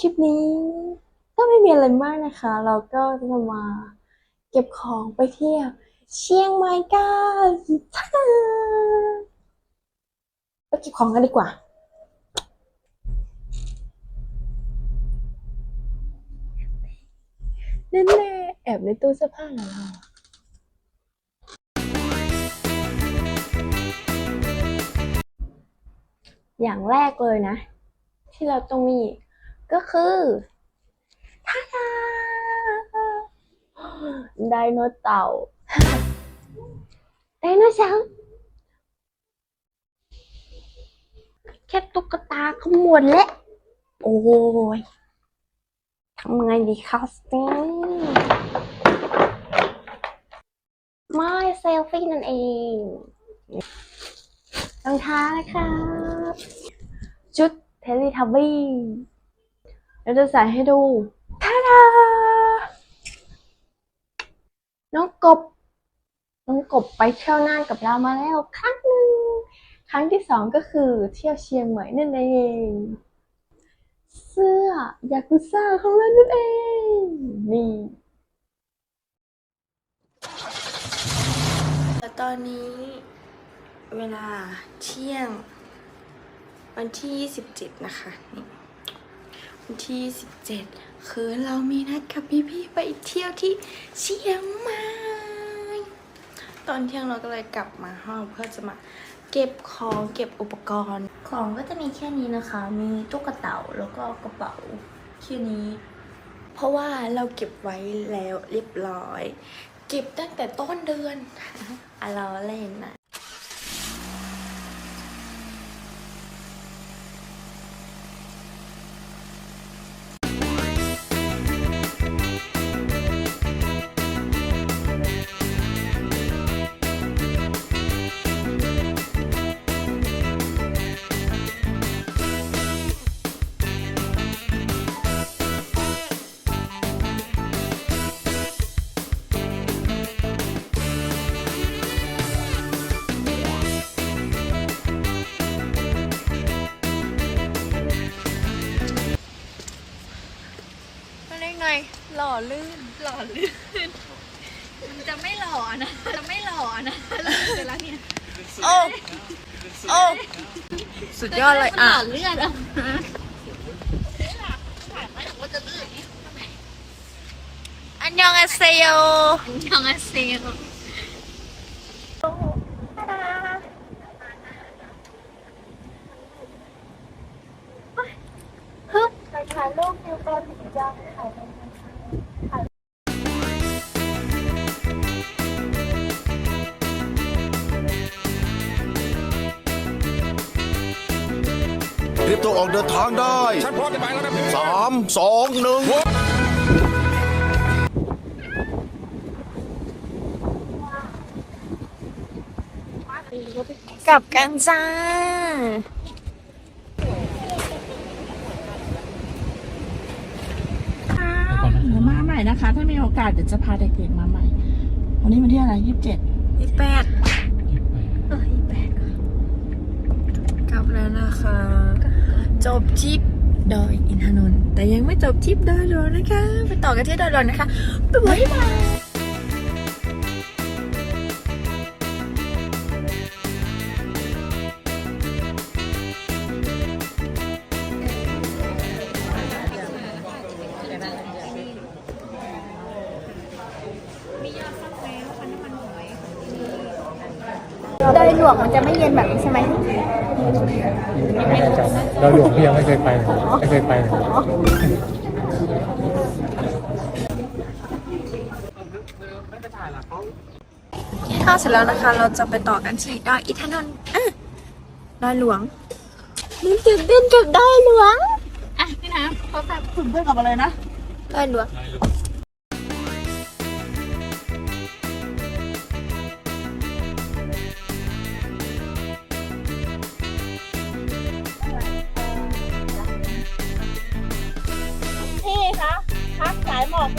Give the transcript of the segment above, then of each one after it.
คลิปนี้ก็ไม่มีอะไรมากนะคะ เราก็จะมาเก็บของไปเที่ยวเชียงใหม่กันไปเก็บของกันดีกว่า แน่ๆแอบในตู้เสื้อผ้าเหรอเราอย่างแรกเลยนะ ที่เราต้องมี ก็คือท่าดาไดโนเต่าไดโนเสาร์แค่ตุ๊กตาก็หมดแล้ว โอ้ยทำไงดีคะสเตไม่เซลฟี่นั่นเองรองเท้านะคะชุดเทเลทับบี้ เราจะใส่ให้ดูท่าดาน้องกบ น้องกบไปเที่ยวน่านกับเรามาแล้วครั้งหนึ่ง ครั้งที่สองก็คือเที่ยวเชียงใหม่นั่นเอง เสื้อยากุซ่าของเรานั่นเอง นี่แล้วตอนนี้เวลาเที่ยง วันที่ 27 นะคะนี่วัน ที่ 17 คือเรามีนัดกับพี่ๆไปเที่ยวที่เชียงใหม่ตอนเที่ยงเราก็เลยกลับมาห้องเพื่อจะมาเก็บของเก็บอุปกรณ์ ของก็จะมีแค่นี้นะคะ มีตุ๊กตาแล้วก็กระเป๋าแค่นี้ เพราะว่าเราเก็บไว้แล้วเรียบร้อย เก็บตั้งแต่ต้นเดือน อะเรเล่นนะ ล่อลื่น หล่อลื่น มันจะไม่หล่อนะ จะไม่หล่อนะเสร็จแล้วเนี่ยโอ้โอ้สุดยอดเลยอะ หล่อเลือดอะอันยองอาเซโยทองอาเซียนถ่ายรูปอยู่ตอนยังถ่าย ออกเดินทางได้ฉันพร้อมจะไปแล้วนะพี่สามสองหนึ่งกลับกันจ้า เดี๋ยวมาใหม่นะคะ ถ้ามีโอกาสเดี๋ยวจะพาเด็กๆมาใหม่ วันนี้วันที่อะไรยี่สิบเจ็ดยี่แปดเออยี่แปดกลับแล้วนะคะ จบทริปดอยอินทนนท์แต่ยังไม่จบทริปดอยหลวงนะคะ ไปต่อกันที่ดอยหลวงนะคะบ๊ายบายดอยหลวงมันจะไม่เย็นแบบนี้ใช่ไหม เราหลวงพี่ยังไม่เคยไปไม่เคยไปกินข้าวเสร็จแล้วนะคะ เราจะไปต่อกันที่ดอยอินทนนท์อะดอยหลวงมันตื่นเต้นกับดอยหลวง อะพี่น้ำเขาแบบคุณเพื่อนกลับมาเลยนะดอยหลวง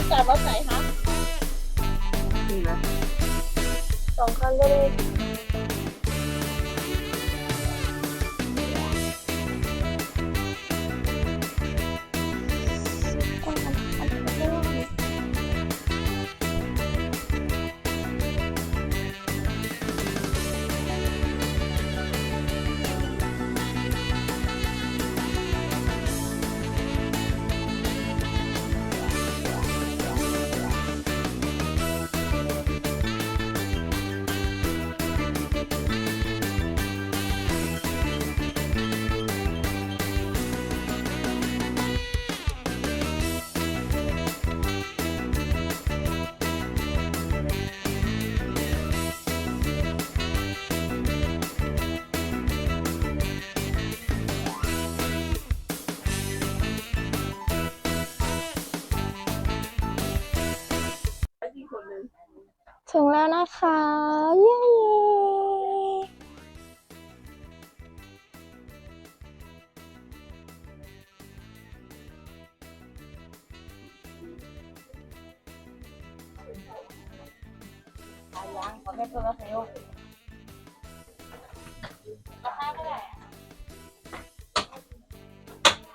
กสายหมอกคุณจอดรถไหนคะสองคันเลย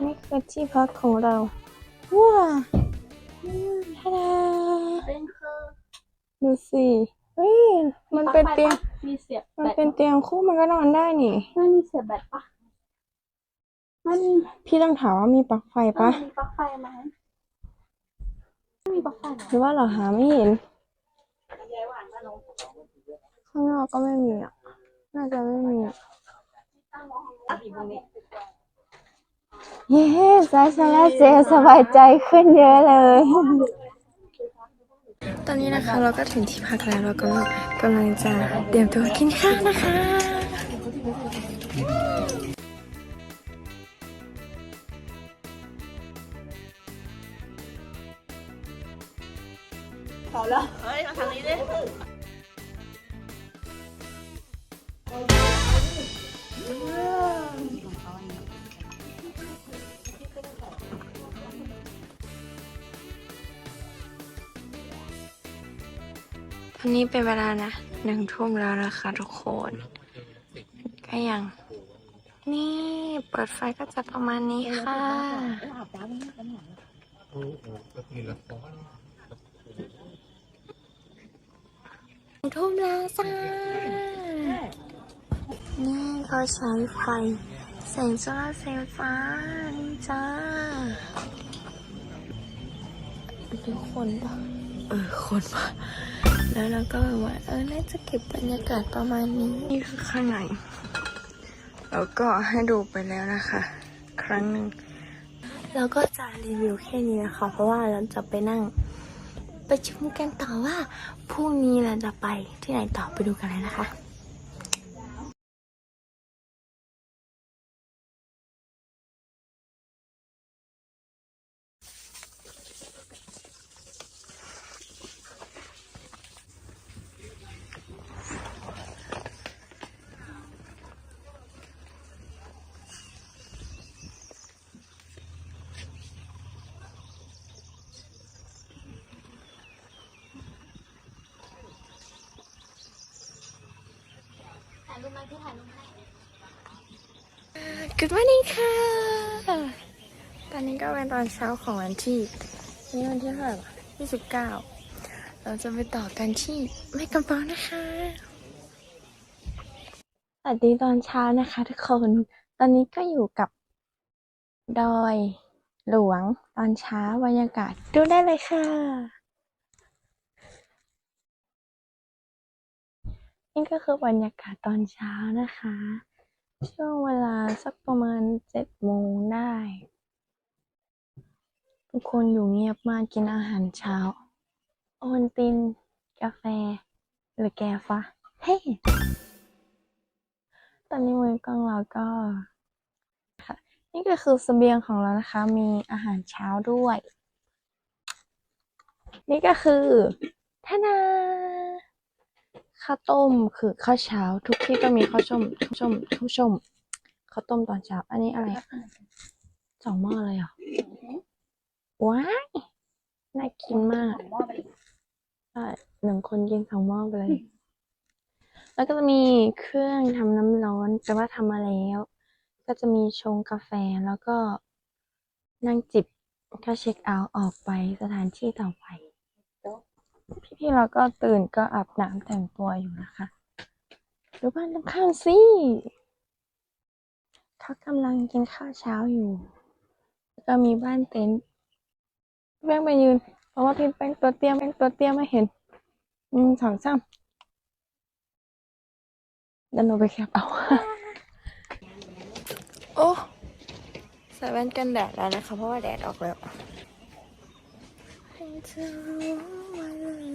นี่คือที่พักของเรา ว้าฮาดาเป็นคือดูสิเฮ้ย มันเป็นเตียง มีเสียบมันเป็นเตียงคู่มันก็นอนได้นี่ ไม่มีเสียบแบตปะมันพี่ต้องถามว่ามีปลั๊กไฟปะมีปลั๊กไฟไหมไม่มีปลั๊กไฟไหมหรือว่าเราหาไม่เห็น ข้างนอกก็ไม่มีอะ น่าจะไม่มีอะเย้สายสาระเจลสบายใจขึ้นเยอะเลย ตอนนี้นะคะเราก็ถึงที่พักแล้วเราก็กำลังจะเตรียมตัวกินข้าวนะคะเฮ้ยมาทา อนนี้เป็นเวลานะหนึ่งทุ่มแล้วนะคะทุกคนก็ยัง นี่เปิดไฟก็จะประมาณนี้ค่ะหนึ่งทุ่มแล้วจ้า นี่เขาใช้ไฟแสงโซลาร์เซลล์ฟ้านี่จ้า ทุกคนปะเออ คนปะ แล้วเราก็แบบว่าเออน่าจะเก็บบรรยากาศประมาณนี้นี่คือข้างในแล้วก็ให้ดูไปแล้วนะคะ ครั้งหนึ่งแล้วก็จะรีวิวแค่นี้นะคะ เพราะว่าเราจะไปนั่งประชุมกันต่อว่าพรุ่งนี้เราจะไปที่ไหนต่อไปดูกันเลยนะคะ Good morning ค่ะ ตอนนี้ก็เป็นตอนเช้าของวันที่นี่วันที่เท่าไหร่วะยี่สิบเก้าเราจะไปต่อกันที่แม่กำปองนะคะ สวัสดีตอนเช้านะคะทุกคน ตอนนี้ก็อยู่กับดอยหลวงตอนเช้าบรรยากาศดูได้เลยค่ะ นี่ก็คือบรรยากาศตอนเช้านะคะ ช่วงเวลาสักประมาณเจ็ดโมงได้ทุกคนอยู่เงียบมากกินอาหารเช้าโอวัลติน กาแฟ หรือแกฟะเฮ้ตอนนี้มือกล้องเราก็ค่ะนี่ก็คือเสบียงของเรานะคะ มีอาหารเช้าด้วย นี่ก็คือทานา ข้าวต้มคือข้าวเช้า ทุกที่ก็มีข้าวต้มข้าวต้มข้าวต้มข้าวต้มตอนเช้า อันนี้อะไรอะสองหม้อเลยเหรอว้ายน่ากินมากใช่หนึ่งคนกินสองหม้อไปเลย แล้วก็จะมีเครื่องทำน้ำร้อนแต่ว่าทำมาแล้ว ก็จะมีชงกาแฟแล้วก็นั่งจิบก็เช็คเอาท์ออกไปสถานที่ต่อไป พี่ๆเราก็ตื่นก็อาบน้ำแต่งตัวอยู่นะคะดูบ้านข้างสิเขากำลังกินข้าวเช้าอยู่ ก็มีบ้านเต็นท์แป้งไปยืน เพราะว่าพี่แป้งตัวเตี้ยแป้งตัวเตี้ยไม่เห็นหนึ่งสองสามดันหนูไปแคปเอา โอ้ใส่แว่นกันแดดแล้วนะคะ เพราะว่าแดดออกแล้ว ให้เธอรู้ไว้เลย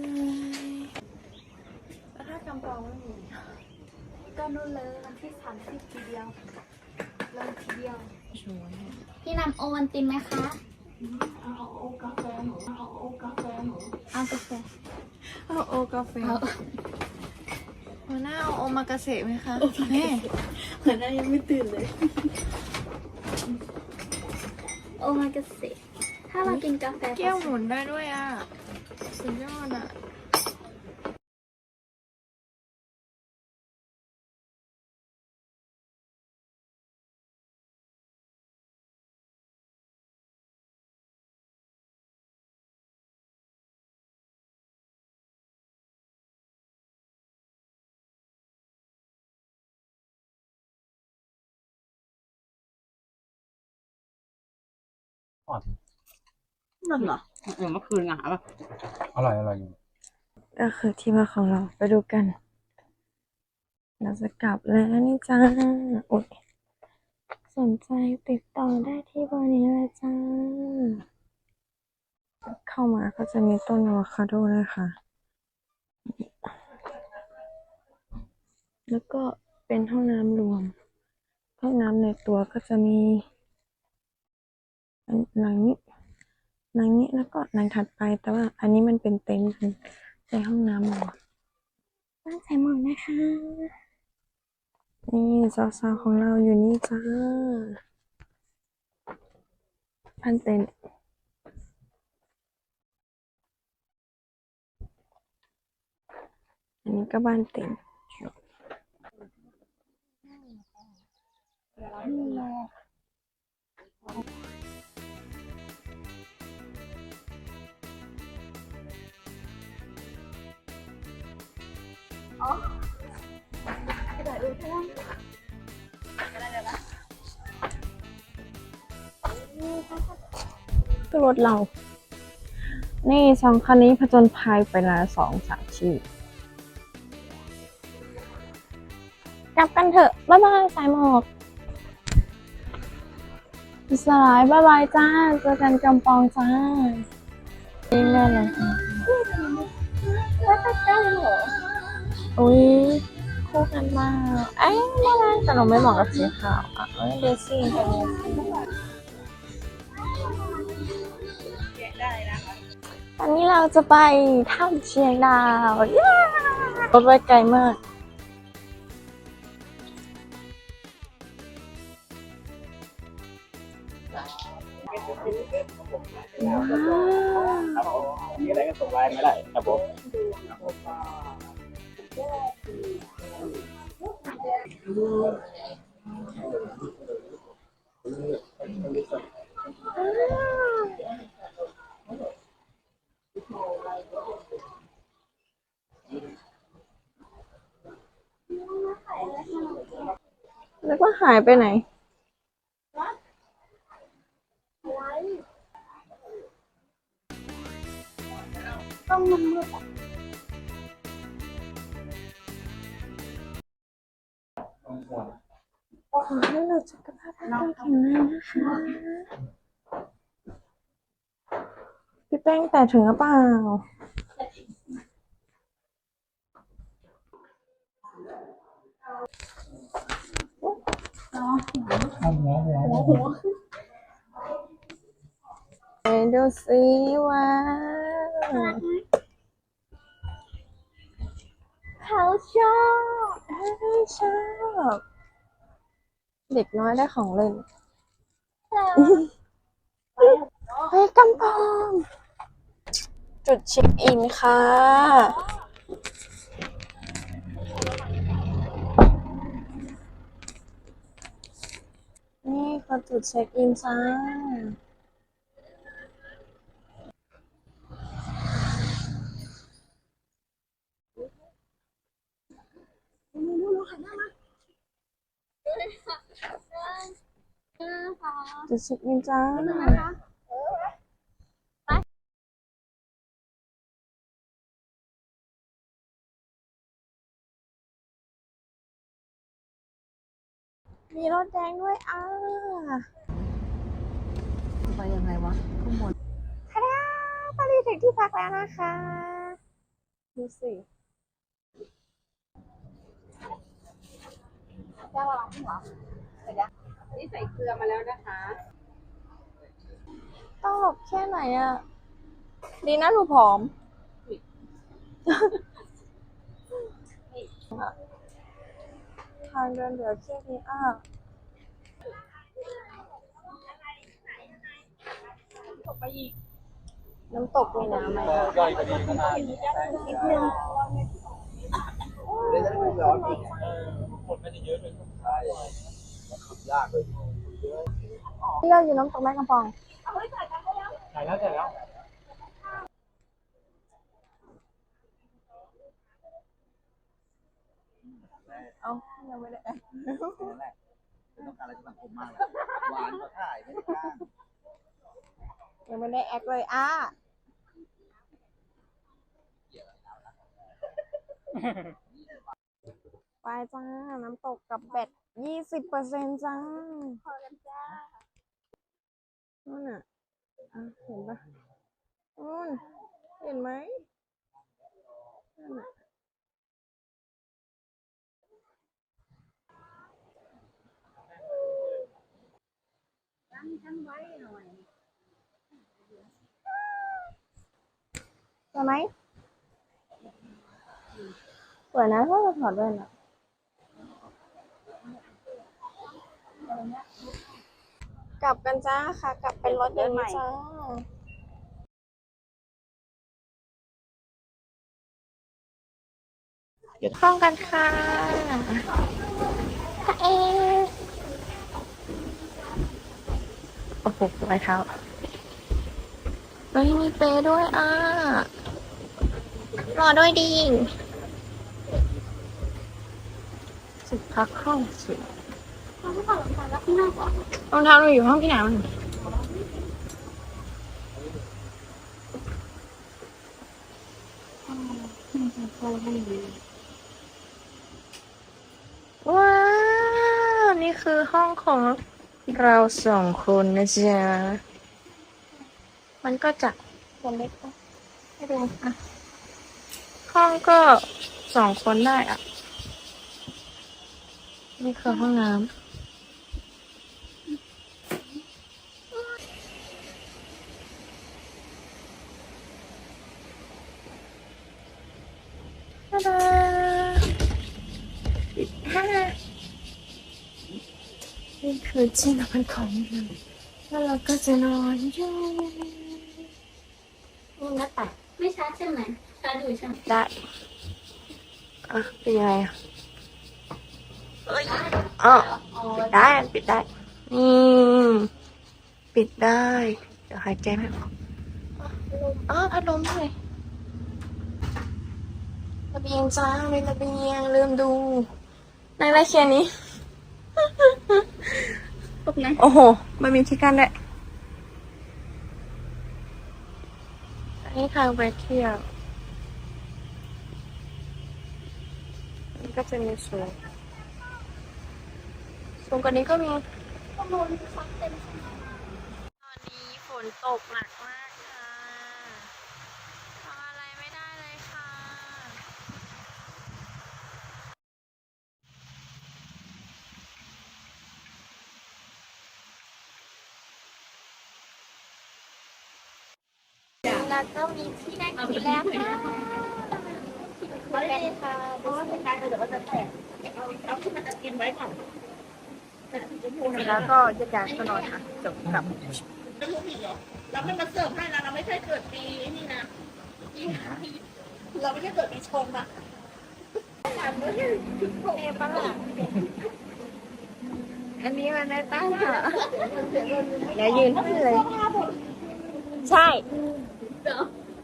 แล้วถ้ากำปองไม่มีก็นู่นเลยวันที่สามสิบทีเดียวลงทีเดียวชวนพี่นำโอวันตินไหมคะเอากาแฟเอาโอกาแฟหัวหน้าเอาโอมากาเสะไหมคะแม่หัวหน้ายังไม่ตื่นเลย โอมากาเสะ ถ้าเรากินกาแฟแก้วหมุนได้ด้วยอะ สุดยอดอะนั่ นเหรอเออเมื่อคืนไงหาป่ะอร่อยอร่อยอยู่ก็คือที่มาของเราไปดูกัน เราจะกลับแล้วนี่จ้าอุยสนใจติดต่อได้ที่เบอร์นี้เลยจ้า เข้ามาก็จะมีต้นอะโวคาโดด้วยค่ะ แล้วก็เป็นห้องน้ำรวม ห้องน้ำในตัวก็จะมีอันหลังนี้ หลังนี้แล้วก็หลังถัดไปแต่ว่า อันนี้มันเป็นเต็นท์ในห้องน้ำหมดบ้านใส่หมดนะคะ นี่สาวๆของเราอยู่นี่จ้าพันเต็นท์อันนี้ก็บ้านเต็นท์ ก็รถเรา นี่สองคันนี้ผจญภัยไปละสองสามชีวิตกลับกันเถอะ บ๊ายบาย สายหมอกสลายบ๊ายบายจ้า เจอกันกำปองจ้านี่แม่เลยค่ะ อุ้ยคู่กันมากเอ้ยน่ารักแต่หนูไม่เหมาะกับสีขาวอะเอ้ยเดซี่เป็นเดซี่ตอนนี้เราจะไปถ้ำเชียงดาวเย้รถไว้ไกลมากว้าวมีอะไรก็ส่งไลน์มาได้ครับผม แล้วก็หายไปไหน แป้งแต่ถึงหรือเปล่าไปดูสิว้าวเขาชอบเฮ้ยชอบ เด็กน้อยได้ของเล่นเฮ้ยกำปอง จุดเช็คอินค่ะ นี่คือจุดเช็คอินจ้าจุดเช็คอินจ้า มีรถแดงด้วยอ่าไปยังไงวะข้างบนทาดาปารีถึงที่พักแล้วนะคะ ดูสินี่ใส่เกลือมาแล้วนะคะ ต้องหลบแค่ไหนอะดีนะหนูผอม ทางเดินเหลือแค่นี้อะน้ำตกมีน้ำไหมอะย่อยก็ดีก็ได้คนไม่ได้เยอะเลยที่เราอยู่น้ำตกแม่กำปองถ่ายแล้วถ่ายแล้ว เอายังไม่ได้ต้องการอะไรจากผมมากหวานก็ถ่ายไม่ได้กล้ายังไม่ได้แอคเลยอะไปจ้า น้ำตกกับแบตยี่สิบเปอร์เซ็นต์จ้าพอกันจ้านู่นอะอะเห็นปะนู่นเห็นไหมนั่นอะ สวยไหมสวยนะถ้าเราถอดแว่นอะกลับกันจ้าค่ะ กลับเป็นรถเดินใหม่จ้าห้องกันค่ะเอ โอ้โหรอยเท้าเฮ้ยมีเปรย์ด้วยอะ รอด้วยดีสุดพักห้องสุดรองเท้าเราอยู่ห้องพี่น้ำว้าว นี่คือห้องของ เราสองคนนะจ๊ะ มันก็จะตัวเล็กปะไม่ดูอะ ห้องก็สองคนได้อะ นี่คือห้องน้ำตาดาปิดห้า นี่คือที่นอนของเราแล้วเราก็จะนอนอยู่นี่หน้าต่างไม่ชัดใช่ไหมชัดอยู่ใช่ไหมได้ อะ เป็นยังไงอะเอ้ยอ๋อปิดได้ ปิดได้ นี่ ปิดได้ เดี๋ยวหายใจไม่ออกอ๋อพัดลมด้วยระเบียงจ้ามีระเบียงลืมดูในไรเคีย นนี้ปุ๊บนะโอ้โห มันมีที่กั้นด้วยอันนี้ทางไปเที่ยวนี่ก็จะมีสวนสวนกว่านี้ก็มีตอนนี้ฝนตกหนักมากค่ะทำอะไรไม่ได้เลยค่ะ แล้วก็มีที่นั่งกินแล้วค่ะมากันค่ะเพราะว่าเป็นการเดี๋ยวก็จะแตกเอาขึ้นมาจะกินไว้ก่อนแล้วก็จะย้ายก็นอนค่ะจบกับเราไม่มาเสิร์ฟให้นะเราไม่ใช่เกิดปีนี่นะเราไม่ใช่เกิดปีชงอะอันนี้มันได้ตั้งค่ะเดี๋ยวยืนให้เลย ใช่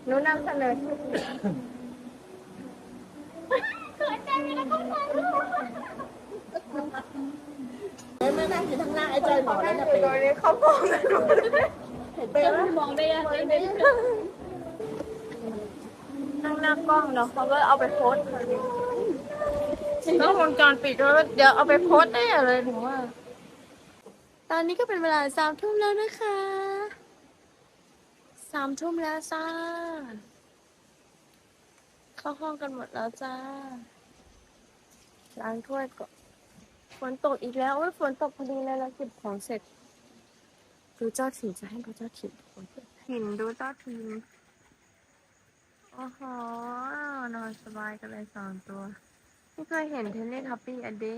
หนูนำเสนอไม่นั่งอยู่ทางหน้าไอ้จอยหมอแล้วเนี่ยเป็นตอนนี้เขาบอกเลยหนูมองได้ยังไงนั่งหน้ากล้องเนาะเขาก็เอาไปโพสต์ค่ะกล้องวงจรปิดด้วยเดี๋ยวเอาไปโพสต์ได้เลยหนูว่า ตอนนี้ก็เป็นเวลาสามทุ่มแล้วนะคะ สามทุ่มแล้วจ้า เข้าห้องกันหมดแล้วจ้า ล้างถ้วยก่อน ฝนตกอีกแล้วโอ้ยฝนตกพอดีเลยเราเก็บของเสร็จ ดูเจ้าถิ่นจะให้ดูเจ้าถิ่นถิ่นดูเจ้าถิ่นโอ้โห นอนสบายกันเลยสองตัว ไม่เคยเห็นเทนเนทัปปี้อะเด้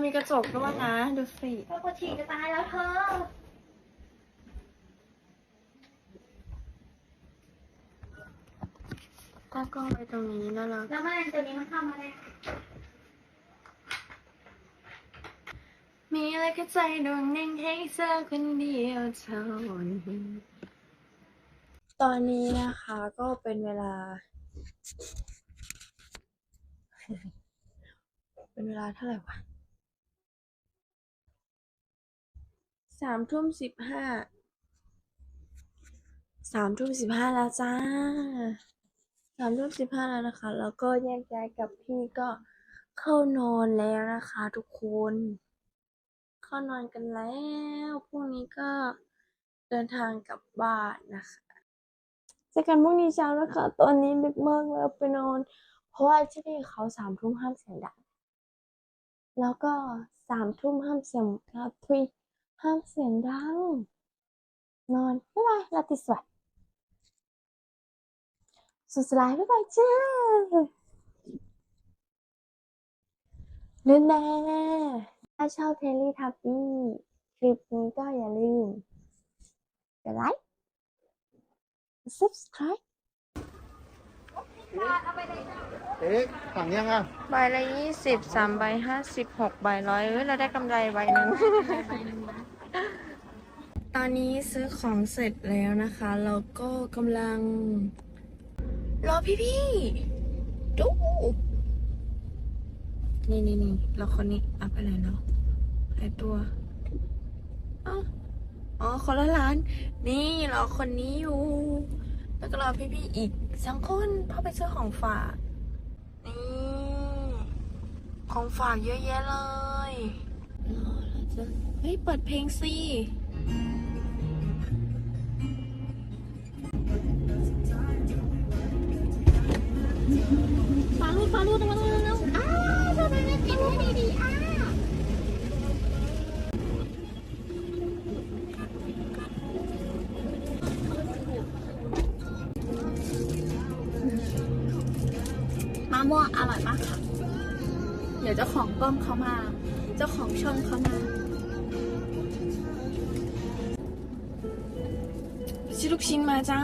ามีกระจกด้วยนะ ดูสิปวดฉี่จะตายแล้วเธอตั้งกล้องไปตรงนี้น่ารักแล้วแม่ตัวนี้มันทำอะไร มีอะไรแค่ใจดวงหนึ่งให้เธอคนเดียวเท่านั้นตอนนี้นะคะก็เป็นเวลา เป็นเวลาเท่าไหร่วะสามทุ่มสิบห้า สามทุ่มสิบห้าแล้วจ้า สามทุ่มสิบห้าแล้วนะคะ แล้วก็แยกย้ายกับพี่ก็เข้านอนแล้วนะคะ ทุกคน เข้านอนกันแล้ว พรุ่งนี้ก็เดินทางกลับบ้านนะคะเจอกันพรุ่งนี้เช้านะคะ ตอนนี้ดึกมากแล้วไปนอน ราะว่าที่นี่เขาสามทุ่มห้ามเสียงดัง แล้วก็สามทุ่มห้ามเสียงครับทุยห้ามเสียงดัง นอนบ๊ายบายราตรีสวัสดิ์สุดสลายบ๊ายบายจ้าเล่นแน่ถ้าชอบเทลลี่ทับบี้คลิปนี้ก็อย่าลืมกดไลค์ subscribe เอ๊ะสั่งยังอะใบละยี่สิบสามใบห้าสิบหกใบร้อยเอ้ยเราได้กำไรใบหนึ่ง ตอนนี้ซื้อของเสร็จแล้วนะคะ เราก็กำลัง รอพี่ๆดู นี่นี่นี่เราคนนี้เอาไปไหนเนาะหายตัวอ้าวอ๋อคนละร้าน นี่รอคนนี้อยู่ แล้วก็รอพี่ๆอีกสองคนเพอไปซื้อของฝากนี่ ของฝากเยอะแยะเลยเฮ้ย เปิดเพลงสิฟาลูดฟาลูดมาลูดแล้วอ้าวทำไมไม่กินให้ดีๆอ้ามา จ้าของกล้องเขามา เจ้าของช่องเขามาชิลูกชิ้นมาจ้า